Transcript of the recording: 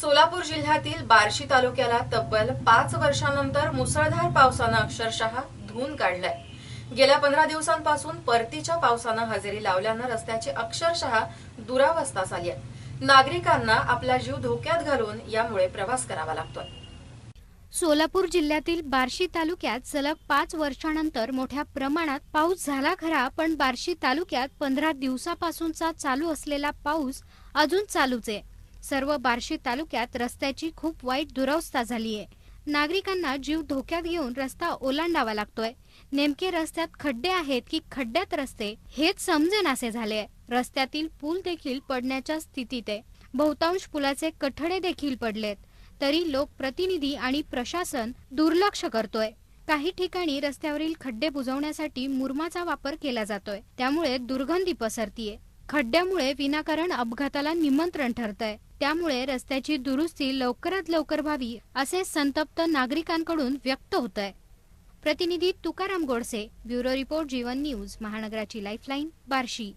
सोलापूर जिल्ह्यातील बार्शी तालुक्याला तब्बल पाच वर्षानंतर मुसळधार पावसानं अक्षरशः धुवून काढलाय. गेल्या पंधरा दिवसांपासून परतीच्या पावसानं हजेरी लावल्यानं रस्त्याची अक्षरशः दुरावस्था झाली आहे नागरिकांना आपला जीव धोक्यात घालून यामुळे प्रवास करावा लागतोय. सोलापूर जिल्ह्यातील बार्शी तालुक्यात सलग पाच वर्षानंतर मोठ्या प्रमाणात पाऊस झाला खरा पण बार्शी तालुक्यात पंधरा दिवसापासूनचा चालू असलेला पाऊस अजून चालूच आहे. सर्व बार्शी तालुक्यात रस्त्याची खूप वाईट दुरवस्था झाली आहे नागरिकांना जीव धोक्यात घेऊन रस्ता ओलांडावा लागतोय. नेमके रस्त्यात खड्डे आहेत की खड्ड्यात रस्ते हेच समजेनासे झाले रस्त्यातील पूल देखील पडण्याच्या स्थितीत आहे. बहुतांश पुलाचे कठडे देखील पडलेत. तरी लोकप्रतिनिधी आणि प्रशासन दुर्लक्ष करतोय. काही ठिकाणी रस्त्यावरील खड्डे बुजवण्यासाठी मुरमाचा वापर केला जातोय. त्यामुळे दुर्गंधी पसरतीये. खड्ड्यामुळे विनाकारण अपघाताला निमंत्रण ठरतंय. त्यामुळे रस्त्याची दुरुस्ती लवकरात लवकर व्हावी असे संतप्त नागरिकांकडून व्यक्त होत आहे प्रतिनिधी Tukaram Godse bureau report Jeevan news महानगराची lifeline Barshi.